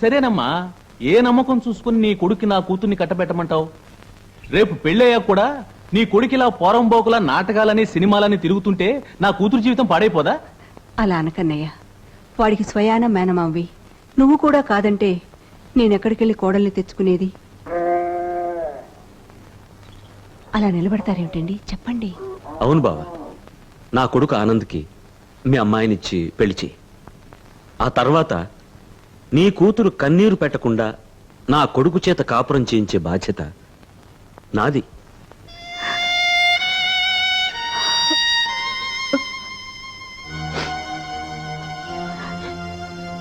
సరేనమ్మా ఏ నమ్మకం చూసుకుని నీ కొడుక్కి నా కూతుర్ని కట్టబెట్టమంటావు? రేపు పెళ్ళయ్యాక కూడా నీ కొడుకిలా పోరంబోకులా నాటకాలని సినిమాలని తిరుగుతుంటే నా కూతురు జీవితం పాడైపోదా? అలా అనకన్నయ్య. వాడికి స్వయాన మేనమావి. నువ్వు కూడా కాదంటే నేనెక్కడికెళ్ళి కోడల్ని తెచ్చుకునేది? అలా నిలబడతారేమిటండి? చెప్పండి. అవును బావా. నా కొడుకు ఆనంద్కి మీ అమ్మాయినిచ్చి పెళ్ళి చేయి ఆ తర్వాత నీ కూతురు కన్నీరు పెట్టకుండా నా కొడుకు చేత కాపురం చేయించే బాధ్యత నాది.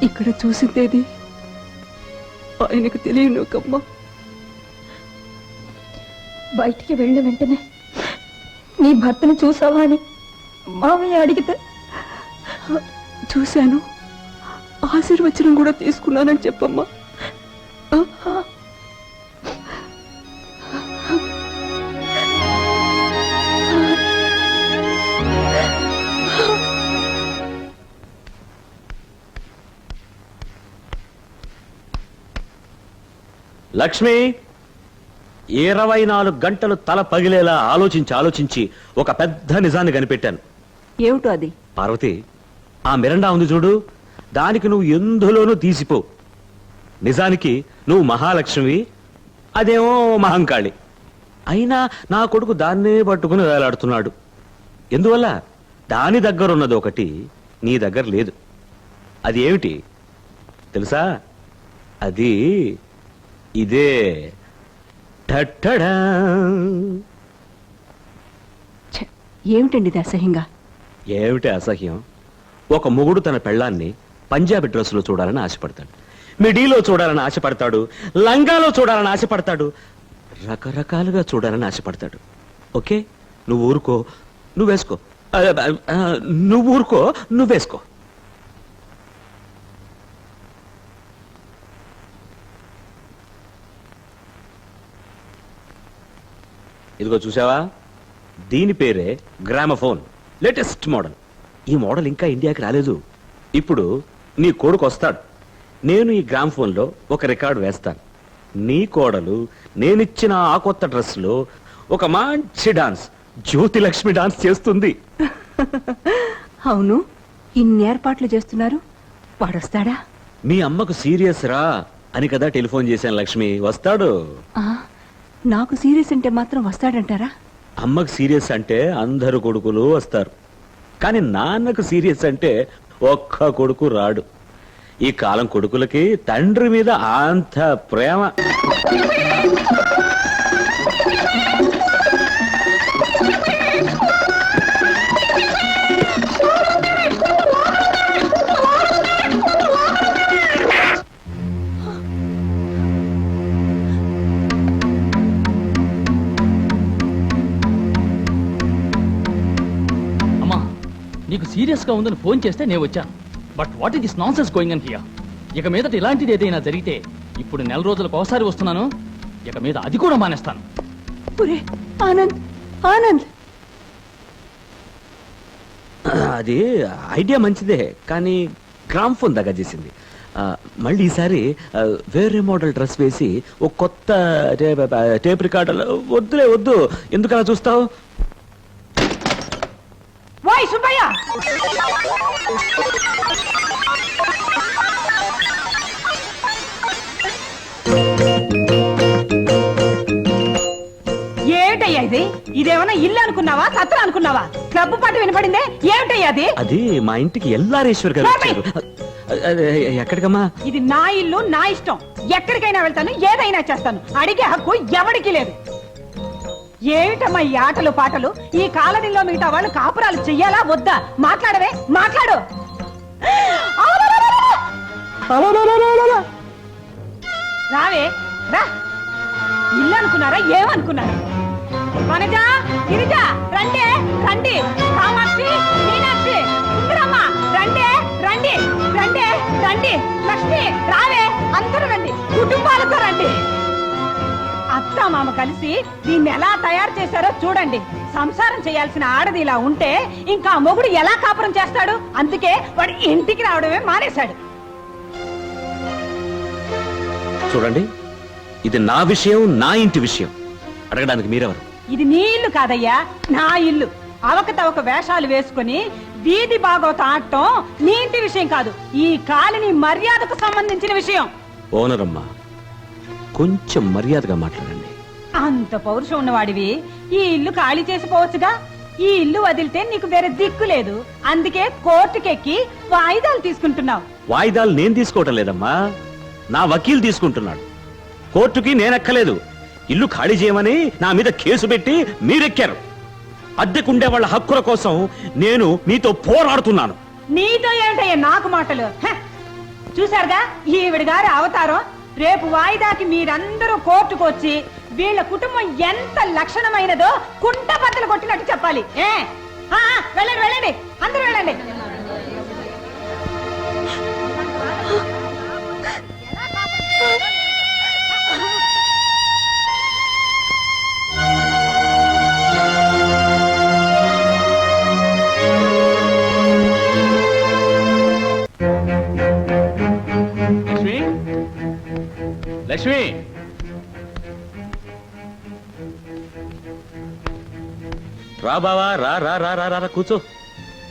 ఇక్కడ చూసిందేది? ఆయనకు తెలియను కమ్మ. బయటికి వెళ్ళిన వెంటనే నీ భర్తను చూసావా అని మామయ్య అడిగితే చూశాను. ఆశీర్వచనం కూడా తీసుకున్నానని చెప్పమ్మా. లక్ష్మి ఇరవై నాలుగు గంటలు తల పగిలేలా ఆలోచించి ఆలోచించి ఒక పెద్ద నిజాన్ని కనిపెట్టాను. ఏమిటో అది? పార్వతి ఆ మిరండా ఉంది చూడు. దానికి నువ్వు ఎందులోనూ తీసిపో. నిజానికి నువ్వు మహాలక్ష్మి అదేమో మహంకాళి. అయినా నా కొడుకు దాన్నే పట్టుకుని వేలాడుతున్నాడు. ఎందువల్ల? దాని దగ్గర ఉన్నది ఒకటి నీ దగ్గర లేదు. అది ఏమిటి? తెలుసా? అది ఇదే. ఏమిటండి ఇది అసహ్యంగా? ఏమిటి అసహ్యం? ఒక మొగుడు తన పెళ్ళాన్ని పంజాబీ డ్రెస్సులో చూడాలని ఆశపడతాడు. మిడీలో చూడాలని ఆశపడతాడు. లంగాలో చూడాలని ఆశపడతాడు. రకరకాలుగా చూడాలని ఆశపడతాడు. ఓకే? నువ్వు ఊరుకో. నువ్వు వేసుకో. నువ్వు ఊరుకో. నువ్వు వేసుకో. ఇదిగో చూసావా? దీని పేరే గ్రామఫోన్. Latest model. ఈ మోడల్ ఇంకా ఇండియాకి రాలేదు. ఇప్పుడు నీ కొడుకు వస్తాడు. నేను ఈ గ్రామఫోన్లో ఒక రికార్డు వేస్తాను. నీ కోడలు నేనిచ్చిన ఆ కొత్త డ్రెస్లో ఒక మంచి డాన్స్ జ్యోతి లక్ష్మి డాన్స్ చేస్తుంది. అవును. ఇన్ని ఏర్పాట్లు చేస్తున్నారు. వాడొస్తాడా? మీ అమ్మకు సీరియస్ రా అని కదా టెలిఫోన్ చేశాను లక్ష్మి. వస్తాడు. ఆ, నాకు సీరియస్ అంటే మాత్రం వస్తాడంటారా? అమ్మకు సీరియస్ అంటే అందరు కొడుకులు వస్తారు. కానీ నాన్నకు సీరియస్ అంటే ఒక్క కొడుకు రాడు. ఈ కాలం కొడుకులకి తండ్రి మీద అంత ప్రేమ. నీకు సీరియస్గా ఉందని ఫోన్ చేస్తే నేను వచ్చాను. But what is this nonsense going on here ఇక మీదట ఇలాంటిది ఏదైనా జరిగితే ఇప్పుడు నెల రోజులకు ఒకసారి వస్తున్నాను. ఇక మీద అది కూడా మానేస్తాను. ఒరే ఆనంద్ ఆనంద్. అది ఐడియా మంచిదే కానీ గ్రామ్ ఫోన్ దగ్గర చేసింది. ఆ, మళ్ళీ ఈసారి వేరే మోడల్ డ్రెస్ వేసి ఒక కొత్త టేప్ రికార్డర్ వద్దులే వద్దు. ఎందుకు అలా చూస్తావు? వాయ్ సుబ్బయ్య. ఏమిటయ్యా ఇది? ఇదేమన్నా ఇల్లు అనుకున్నావా సత్రం అనుకున్నావా? క్లబ్ పాట వినపడిందే ఏమిటయ్యా అది? అది మా ఇంటికి ఎల్లారేశ్వర్ గారు వచ్చారు. అదే, ఎక్కడికమ్మా? ఇది నా ఇల్లు నా ఇష్టం. ఎక్కడికైనా వెళ్తాను ఏదైనా చేస్తాను. అడిగే హక్కు ఎవడికి లేదు. ఏమిటమ్మా ఈ ఆటలు పాటలు? ఈ కాలనీలో మిగతా వాళ్ళు కాపురాలు చెయ్యాలా? వద్దా? మాట్లాడవే మాట్లాడు. రావే రా. ఇల్లు అనుకున్నారా ఏమనుకున్నారు? వనజ గిరిజ రండి రండి. కామాక్షి మీనాక్షి సుందరమ్మ రండి రండి రండి రండి. లక్ష్మి రావే అందరూ రండి. కుటుంబాలతో రండి. అత్త మామ కలిసి దీన్ని ఎలా తయారు చేశారో చూడండి. సంసారం చేయాల్సిన ఆడది ఇలా ఉంటే ఇంకా మొగుడు ఎలా కాపురం చేస్తాడు? అందుకే వాడు ఇంటికి రావడమే మానేశాడు. చూడండి ఇది నా విషయం నా ఇంటి విషయం. అడగడానికి మీరెవరు? ఇది నీ ఇల్లు కాదయ్యా నా ఇల్లు. అవకతవక వేషాలు వేసుకుని వీధి బాగోత ఆడటం నీ ఇంటి విషయం కాదు ఈ కాలనీ మర్యాదకు సంబంధించిన విషయం. ఓనర్ అమ్మా కొంచెం మర్యాదగా మాట్లాడండి. అంత పౌరుషం ఉన్నవాడివి. ఈ ఇల్లు ఖాళీ చేసిపోవచ్చుగా ఈ ఇల్లు వదిలితే నీకు వేరే దిక్కు లేదు. అందుకే కోర్టుకెక్కి వాయిదాలు తీసుకుంటున్నావు. వాయిదాలు నేను తీసుకోవటం లేదమ్మా. నా వకీల్ తీసుకుంటున్నాడు. కోర్టుకి నేనెక్కలేదు. ఇల్లు ఖాళీ చేయమని నా మీద కేసు పెట్టి మీరెక్కారు. అద్దెకుండే వాళ్ళ హక్కుల కోసం నేను మీతో పోరాడుతున్నాను. నీతో ఏంటయ్యా నాకు మాటలు? హ! చూశారుగా? ఈవిడ గారి అవతారం రేపు వాయిదాకి మీరందరూ కోర్టుకు వచ్చి వీళ్ళ కుటుంబం ఎంత లక్షణమైనదో కుంట బద్దలు కొట్టినట్టు చెప్పాలి. ఏ? వెళ్ళండి వెళ్ళండి. అందరూ వెళ్ళండి. లక్ష్మి. రా బావా రా రా రా రా రా రా, కూర్చో.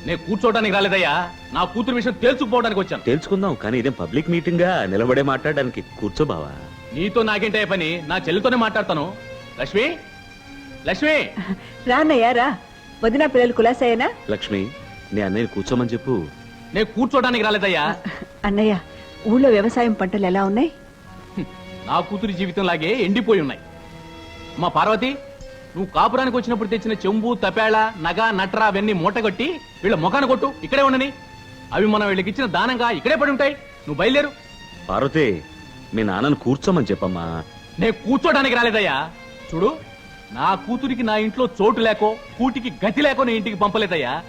నేను కూర్చోవడానికి రాలేదయ్యా. నా కూతురు విషయం తేల్చుకుపోవడానికి వచ్చాను. తెలుసుకుందాం కానీ ఇదేం పబ్లిక్ మీటింగ్? గా నిలబడే మాట్లాడడానికి కూర్చో బావా. నీతో నాకేంటే పని? నా చెల్లితోనే మాట్లాడతాను. లక్ష్మి? లక్ష్మి? రాన్నయ్యా రా. వదిన పిల్లలు కులాసాయేనా లక్ష్మి నీ అన్నయ్య కూర్చోమని చెప్పు. నేను కూర్చోవడానికి రాలేదయ్యా. అన్నయ్య ఊళ్ళో వ్యవసాయం పంటలు ఎలా ఉన్నాయి. నా కూతురి జీవితం లాగే ఎండిపోయి ఉన్నాయి. మా పార్వతి నువ్వు కాపురానికి వచ్చినప్పుడు తెచ్చిన చెంబు తపేళ నగ నట్ర అవన్నీ మూటగొట్టి వీళ్ళ ముఖాన కొట్టు ఇక్కడే ఉండని. అవి మనం వీళ్ళకి ఇచ్చిన దానంగా ఇక్కడే పడి ఉంటాయి. నువ్వు బయలుదేరు. పార్వతి మీ నాన్నను కూర్చోమని చెప్పమ్మా. నేను కూర్చోడానికి రాలేదయ్యా. చూడు నా కూతురికి నా ఇంట్లో చోటు లేకో కూటికి గతి లేకో నీ ఇంటికి పంపలేదయ్యా.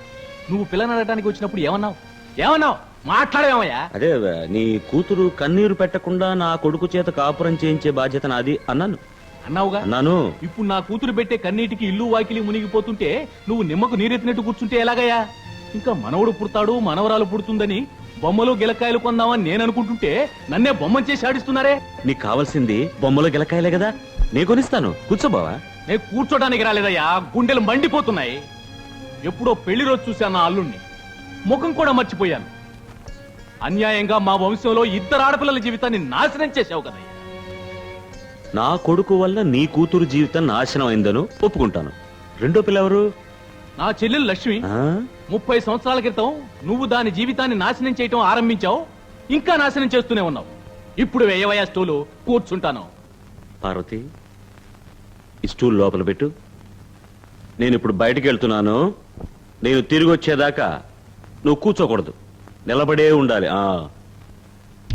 నువ్వు పిల్లని అడగడానికి వచ్చినప్పుడు ఏమన్నావు? ఏమన్నావు? మాట్లాడేమయ్యా అదే నీ కూతురు కన్నీరు పెట్టకుండా నా కొడుకు చేత కాపురం చేయించే బాధ్యత నాది అన్నాను. అన్నావుగా? అన్నాను. ఇప్పుడు నా కూతురు పెట్టే కన్నీటికి ఇల్లు వాకిలి మునిగిపోతుంటే నువ్వు నిమ్మకు నీరెత్తినట్టు కూర్చుంటే ఎలాగయ్యా? ఇంకా మనవడు పుడతాడు మనవరాలు పుడుతుందని బొమ్మలు గిలకాయలు కొందామని నేను అనుకుంటుంటే నన్నే బొమ్మం చేసి ఆడిస్తున్నారే? నీకు కావాల్సింది బొమ్మలు గిలకాయలే కదా. నీ కొనిస్తాను. కూర్చోబావా నేను కూర్చోడానికి రాలేదయ్యా. గుండెలు మండిపోతున్నాయి. ఎప్పుడో పెళ్ళి రోజు చూశాను నా అల్లుణ్ణి. ముఖం కూడా మర్చిపోయాను. అన్యాయంగా మా వంశంలో ఇద్దరు ఆడపిల్లల జీవితాన్ని నాశనం చేశావు కదయ్యా. నా కొడుకు వల్ల నీ కూతురు జీవితం నాశనం అయిందను ఒప్పుకుంటాను. రెండో పిల్ల ఎవరు? నా చెల్లెలు లక్ష్మి? ముప్పై సంవత్సరాల క్రితం నువ్వు దాని జీవితాన్ని నాశనం చేయటం ఆరంభించావు ఇంకా నాశనం చేస్తూనే ఉన్నావు. ఇప్పుడు వేయవయ్యా స్టూలు కూర్చుంటాను. పార్వతి ఈ స్టూల్ లోపల పెట్టు. నేను ఇప్పుడు బయటికి వెళ్తున్నాను. నేను తిరిగి వచ్చేదాకా నువ్వు కూర్చోకూడదు. నిలబడే ఉండాలి. ఆ.